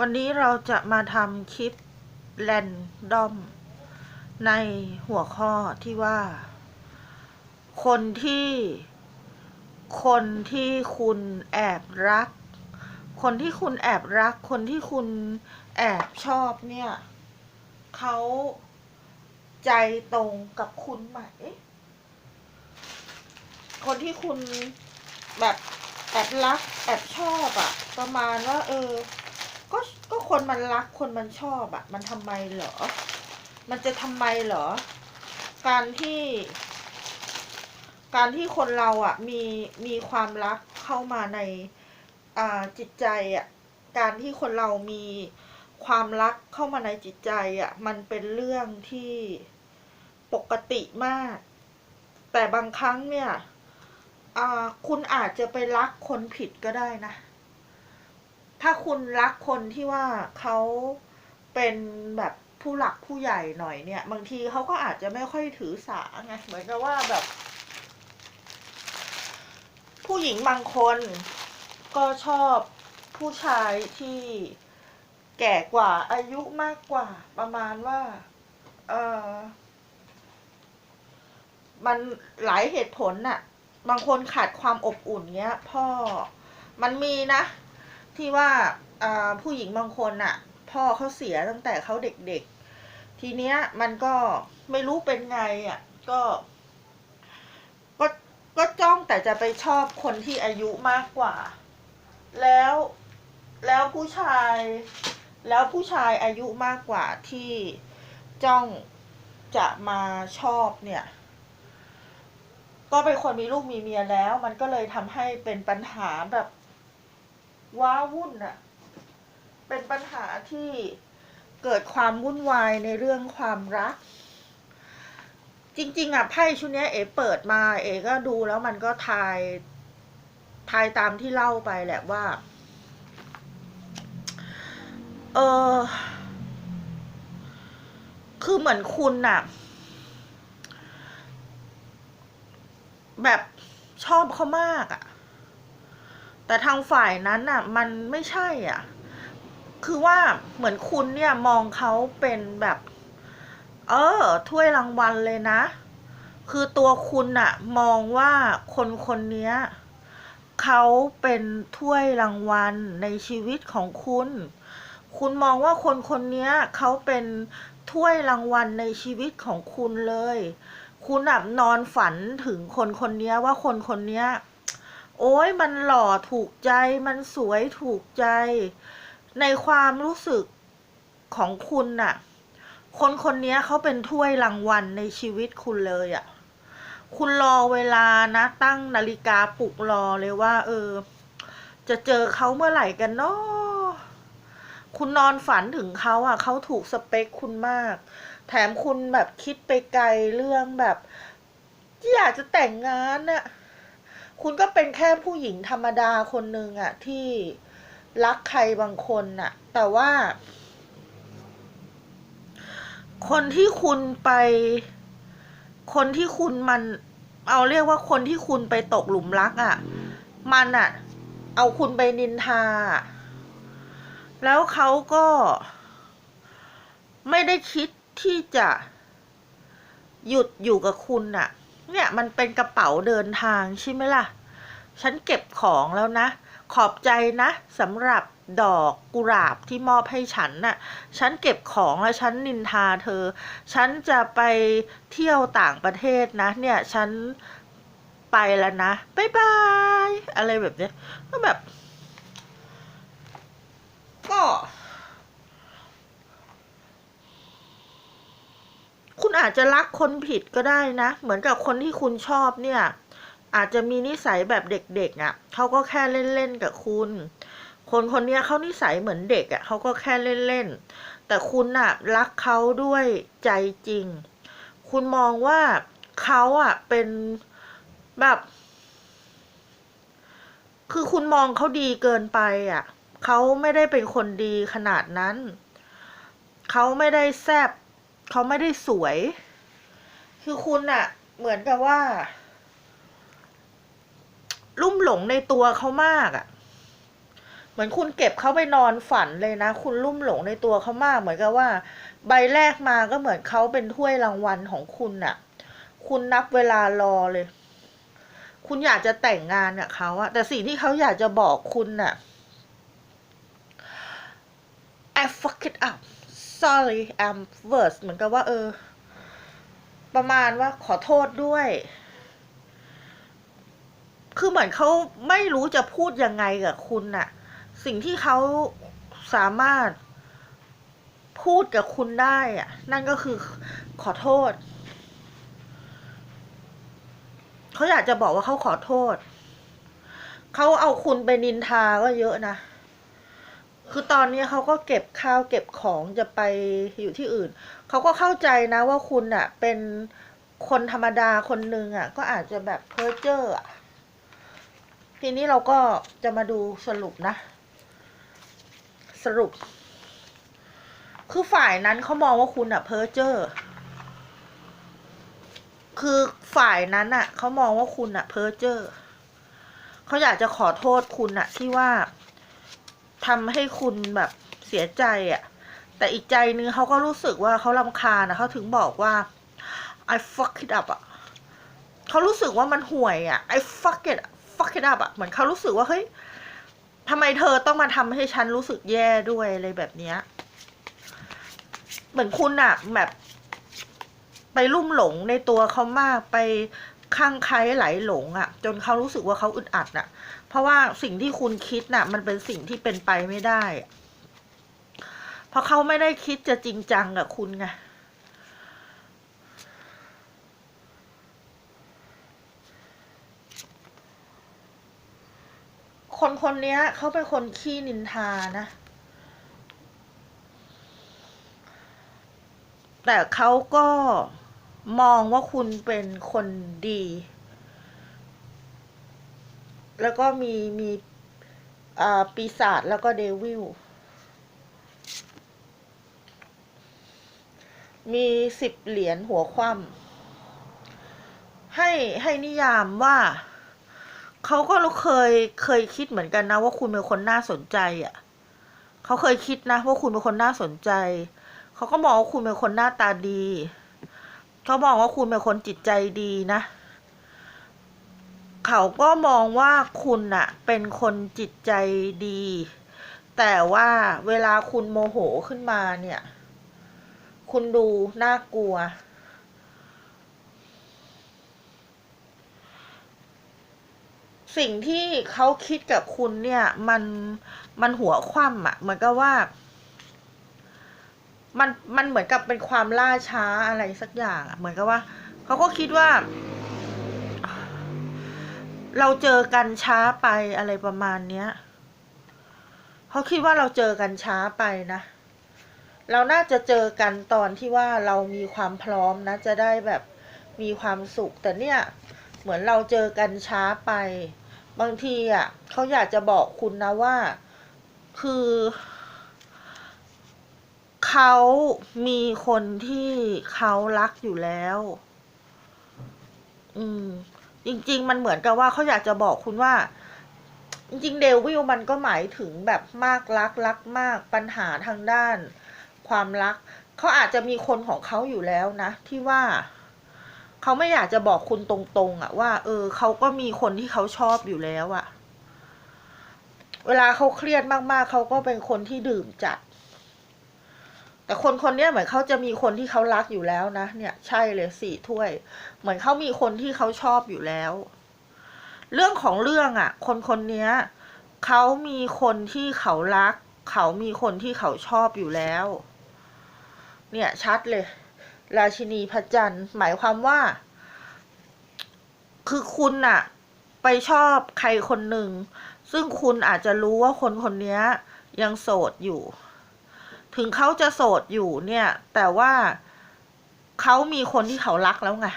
วันนี้เราจะมาทำคลิปแรนดอม ในหัวข้อที่ว่า คนที่ คนที่คุณแอบรัก คนที่คุณแอบรัก คนที่คุณแอบชอบเนี่ยเขาใจตรงกับคุณไหม คนที่คุณแบบแอบรัก แอบชอบอะประมาณว่าเออ ก็ก็คนมันรักคนมันชอบอะมันทำไมเหรอ มันจะทำไมเหรอ การที่ การที่คนเราอะมีมีความรักเข้ามาในอ่าจิตใจอะการที่คนเรามีความรักเข้ามาในจิตใจอะมันเป็นเรื่องที่ปกติมาก แต่บางครั้งเนี่ยคุณอาจจะไปรักคนผิดก็ได้นะ ถ้าคุณรักคนที่ว่าเขาเป็นแบบผู้หลักผู้ใหญ่หน่อยเนี่ย บางทีเขาก็อาจจะไม่ค่อยถือสาไงเหมือนกับว่าแบบ ผู้หญิงบางคนก็ชอบผู้ชายที่แก่กว่าอายุมากกว่า ประมาณว่า เออมันหลายเหตุผลน่ะ บางคนขาดความอบอุ่นเงี้ย พ่อมันมีนะ ที่ว่าผู้หญิงบางคนน่ะพ่อเขาเสียตั้งแต่เขาเด็กๆ ทีเนี้ยมันก็ไม่รู้เป็นไงอะก็ ก็ก็จ้องแต่จะไปชอบคนที่อายุมากกว่า แล้วแล้วผู้ชาย แล้วผู้ชายอายุมากกว่าที่จ้องจะมาชอบเนี่ย ก็เป็นคนมีลูกมีเมียแล้ว มันก็เลยทำให้เป็นปัญหาแบบ ว้าวุ่นอะเป็นปัญหาที่เกิดความวุ่นวายในเรื่องความรัก จริง ๆอะไพ่ชุดนี้เอ๋เปิดมาเอ๋ก็ดูแล้วมันก็ทายทายตามที่เล่าไปแหละว่า เออคือเหมือนคุณน่ะ แบบชอบเขามากอะ แต่ทางฝ่ายนั้นน่ะ มันไม่ใช่อะ คือว่าเหมือนคุณเนี่ยมองเขาเป็นแบบ เออ ถ้วยรางวัลเลยนะ คือตัวคุณน่ะ มองว่าคนคนนี้เขาเป็นถ้วยรางวัลในชีวิตของคุณ คุณมองว่าคนคนนี้เขาเป็นถ้วยรางวัลในชีวิตของคุณเลย คุณอะนอนฝันถึงคนคนนี้ว่าคนคนนี้ โอ้ยมันหล่อถูกใจ มันสวยถูกใจ ในความรู้สึกของคุณน่ะ คนคนนี้เขาเป็นถ้วยรางวัลในชีวิตคุณเลยอะ่ะ คุณรอเวลานะ ตั้งนาฬิกาปลุกรอเลยว่า เออ จะเจอเขาเมื่อไหร่กันเนาะคุณนอนฝันถึงเขาอะ่ะเขาถูกสเปคคุณมาก แถมคุณแบบคิดไปไกลเรื่องแบบ ที่อยากจะแต่งงานน่ะ คุณก็เป็นแค่ผู้หญิงธรรมดาคนหนึ่งอะที่รักใครบางคนน่ะแต่ว่า คนที่คุณไป คนที่คุณมัน เอาเรียกว่าคนที่คุณไปตกหลุมรักอะมันอะเอาคุณไปนินทา แล้วเขาก็ไม่ได้คิดที่จะหยุดอยู่กับคุณน่ะ เนี่ยมันเป็นกระเป๋าเดินทางใช่ไหมล่ะ ฉันเก็บของแล้วนะ ขอบใจนะสำหรับดอกกุหลาบที่มอบให้ฉันน่ะ ฉันเก็บของแล้วฉันนินทาเธอ ฉันจะไปเที่ยวต่างประเทศนะ เนี่ย ฉันไปแล้วนะ บ๊ายบาย อะไรแบบเนี้ยก็แบบ ก็ คุณ อาจจะรักคนผิดก็ได้นะ เหมือนกับคนที่คุณชอบเนี่ย อาจจะมีนิสัยแบบเด็กๆอะ่ะเขาก็แค่เล่นๆกับคุณ คนคนนี้เขานิสัยเหมือนเด็กอะ่ะเขาก็แค่เล่นๆแต่คุณน่ะรักเขาด้วยใจจริง คุณมองว่าเขาอะเป็นแบบ คือคุณมองเขาดีเกินไปอะเขาไม่ได้เป็นคนดีขนาดนั้น เขาไม่ได้แซบ เขาไม่ได้สวย คือคุณอะเหมือนกับว่า ลุ่มหลงในตัวเขามากอะเหมือนคุณเก็บเขาไปนอนฝันเลยนะ คุณลุ่มหลงในตัวเขามาก เหมือนกับว่า ใบแรกมาก็เหมือนเขาเป็นถ้วยรางวัลของคุณน่ะคุณนับเวลารอเลย คุณอยากจะแต่งงานกับเขาอะแต่สิ่งที่เขาอยากจะบอกคุณน่ะ I fuck it up sorry I'm worse เหมือนกับว่า เออ ประมาณว่าขอโทษด้วย คือเหมือนเขาไม่รู้จะพูดยังไงกับคุณน่ะ สิ่งที่เขาสามารถพูดกับคุณได้อะนั่นก็คือขอโทษ เขาอยากจะบอกว่าเขาขอโทษ เขาเอาคุณไปนินทาก็เยอะนะ คือตอนนี้เขาก็เก็บข้าวเก็บของจะไปอยู่ที่อื่น เขาก็เข้าใจนะว่าคุณอะ เป็นคนธรรมดาคนหนึ่งอะ ก็อาจจะแบบเพ้อเจ้ออะ ทีนี้เราก็จะมาดูสรุปนะ สรุป คือฝ่ายนั้นเขามองว่าคุณอะเพ้อเจ้อคือฝ่ายนั้นอะเขามองว่าคุณอะเพ้อเจ้อเขาอยากจะขอโทษคุณอะ ที่ว่า ทำให้คุณแบบเสียใจอะ แต่อีกใจนึงเขาก็รู้สึกว่าเขาลำคาญนะเขาถึงบอกว่า I fuck it up อะเขารู้สึกว่ามันห่วยอะ I fuck it fuck it up อะเหมือนเขารู้สึกว่าเฮ้ยทำไมเธอต้องมาทำให้ฉันรู้สึกแย่ด้วยอะไรแบบเนี้ยเหมือนคุณอะแบบ ไปลุ่มหลงในตัวเขามากไปข้างใครไหลหลงอะ่ะจนเขารู้สึกว่าเขาอึดอัดน่ะ เพราะว่าสิ่งที่คุณคิดน่ะ มันเป็นสิ่งที่เป็นไปไม่ได้ เพราะเขาไม่ได้คิดจะจริงจังกับคุณไงคนคนนี้เขาเป็นคนขี้นินทานะ แต่เขาก็มองว่าคุณเป็นคนดี แล้วก็มีมีปีศาจแล้วก็เดวิลมีสิบเหรียญหัวคว่ำให้ให้นิยามว่าเขาก็เคยเคยคิดเหมือนกันนะ ว่าคุณเป็นคนน่าสนใจอะ่ะเขาเคยคิดนะว่าคุณเป็นคนน่าสนใจเขาก็มองว่าคุณเป็นคนหน้าตาดีเขามองว่าคุณเป็นคนจิตใจดีนะ เขาก็มองว่าคุณน่ะเป็นคนจิตใจดี แต่ว่าเวลาคุณโมโหขึ้นมาเนี่ย คุณดูน่ากลัว สิ่งที่เขาคิดกับคุณเนี่ย มันมันหัวคว่ำอะ่ะเหมือนกับว่า มันมันเหมือนกับเป็นความล่าช้าอะไรสักอย่างอะเหมือนกับว่าเขาก็คิดว่า เราเจอกันช้าไปอะไรประมาณเนี้ยเขาคิดว่าเราเจอกันช้าไปนะ เราน่าจะเจอกันตอนที่ว่าเรามีความพร้อมนะ จะได้แบบมีความสุข แต่เนี่ยเหมือนเราเจอกันช้าไป บางทีอะเขาอยากจะบอกคุณนะว่า คือเขามีคนที่เขารักอยู่แล้ว อืม จริง ๆ มันเหมือนกับว่าเขาอยากจะบอกคุณว่า จริงๆเดวิลมันก็หมายถึงแบบมากรักรักมากปัญหาทางด้าน ความรักเขาอาจจะมีคนของเขาอยู่แล้วนะ ที่ว่าเขาไม่อยากจะบอกคุณตรงๆอะว่า เออเขาก็มีคนที่เขาชอบอยู่แล้วอะเวลาเขาเครียดมากๆเขาก็เป็นคนที่ดื่มจัด แต่คนคนนี้เหมือนเขาจะมีคนที่เขารักอยู่แล้วนะ เนี่ย ใช่เลยสี่ถ้วย เหมือนเขามีคนที่เขาชอบอยู่แล้ว เรื่องของเรื่องอะคนคนนี้เขามีคนที่เขารัก เขามีคนที่เขาชอบอยู่แล้ว เนี่ยชัดเลย ราชินีพระจันทร์หมายความว่า คือคุณอะไปชอบใครคนหนึ่ง ซึ่งคุณอาจจะรู้ว่าคนคนนี้ยังโสดอยู่ ถึงเขาจะโสดอยู่เนี่ย แต่ว่าเขามีคนที่เขารักแล้วไง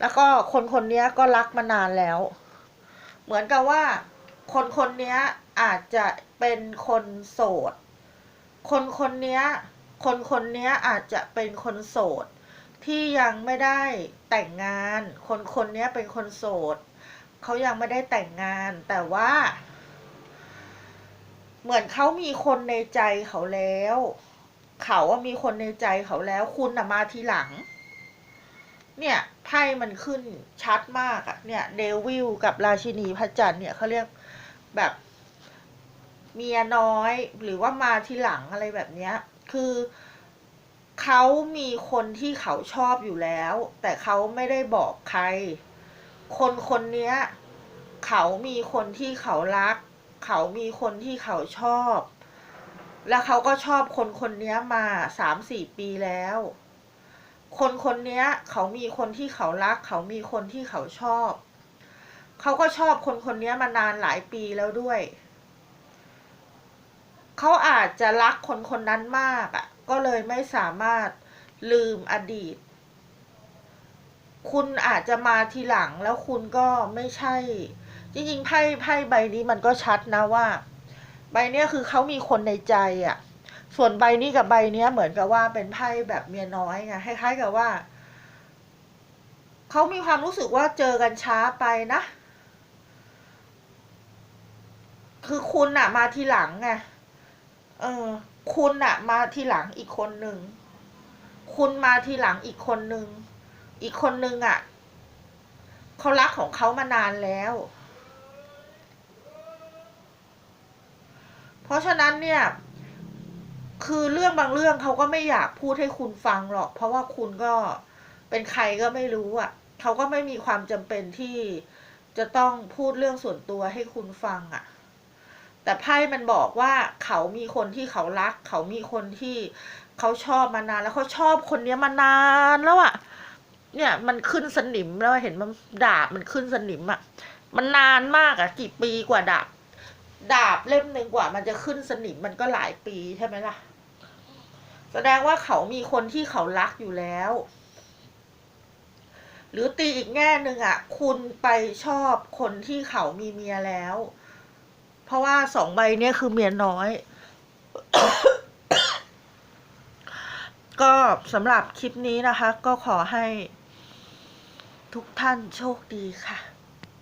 แล้วก็คนคนนี้ก็รักมานานแล้ว เหมือนกับว่า คนคนนี้อาจจะเป็นคนโสด คนคนนี้คนคนนี้อาจจะเป็นคนโสด ที่ยังไม่ได้แต่งงาน คนคนนี้เป็นคนโสด เขายังไม่ได้แต่งงานแต่ว่า เหมือนเขามีคนในใจเขาแล้ว เขาว่ามีคนในใจเขาแล้ว คุณน่ะมาทีหลัง เนี่ยไพ่มันขึ้นชัดมากอะเนี่ยเดวิลกับราชินีพระจันทร์เนี่ยเขาเรียกแบบเมียน้อยหรือว่ามาทีหลังอะไรแบบเนี้ย คือเขามีคนที่เขาชอบอยู่แล้ว แต่เขาไม่ได้บอกใคร คนคนเนี้ยเขามีคนที่เขารัก เขามีคนที่เขาชอบ แล้วเขาก็ชอบคนคนนี้มาสามสี่ปีแล้ว คนคนนี้เขามีคนที่เขารัก เขามีคนที่เขาชอบ เขาก็ชอบคนคนนี้มานานหลายปีแล้วด้วย เขาอาจจะรักคนคนนั้นมากอะ ก็เลยไม่สามารถลืมอดีต คุณอาจจะมาทีหลังแล้วคุณก็ไม่ใช่ จริงๆไพ่ไพ่ใบนี้มันก็ชัดนะว่า ใบเนี้ยคือเขามีคนในใจอะ ส่วนใบนี้กับใบเนี้ยเหมือนกับว่าเป็นไพ่แบบเมียน้อยไงคล้ายๆกับว่าเขามีความรู้สึกว่าเจอกันช้าไปนะ คือคุณอะมาทีหลังไงเออ คุณอะมาทีหลังอีกคนหนึ่งคุณมาทีหลังอีกคนหนึ่งอีกคนหนึ่งอะเขารักของเขามานานแล้ว เพราะฉะนั้นเนี่ย คือเรื่องบางเรื่องเขาก็ไม่อยากพูดให้คุณฟังหรอก เพราะว่าคุณก็เป็นใครก็ไม่รู้อะเขาก็ไม่มีความจำเป็นที่จะต้องพูดเรื่องส่วนตัวให้คุณฟังอะ แต่ไพ่มันบอกว่าเขามีคนที่เขารัก เขามีคนที่เขาชอบมานานแล้วเขาชอบคนนี้มานานแล้วอะ เนี่ยมันขึ้นสนิมแล้วเห็นมันดาบมันขึ้นสนิมอะ มันนานมากอะ กี่ปีกว่าดาบ ดาบเล่มหนึ่งกว่า มันจะขึ้นสนิมมันก็หลายปีใช่ไหมล่ะ แสดงว่าเขามีคนที่เขารักอยู่แล้ว หรือตีอีกแง่หนึ่งอะ คุณไปชอบคนที่เขามีเมียแล้ว เพราะว่าสองใบเนี้ยคือเมียน้อย ก็สำหรับคลิปนี้นะคะ ก็ขอให้ทุกท่านโชคดีค่ะ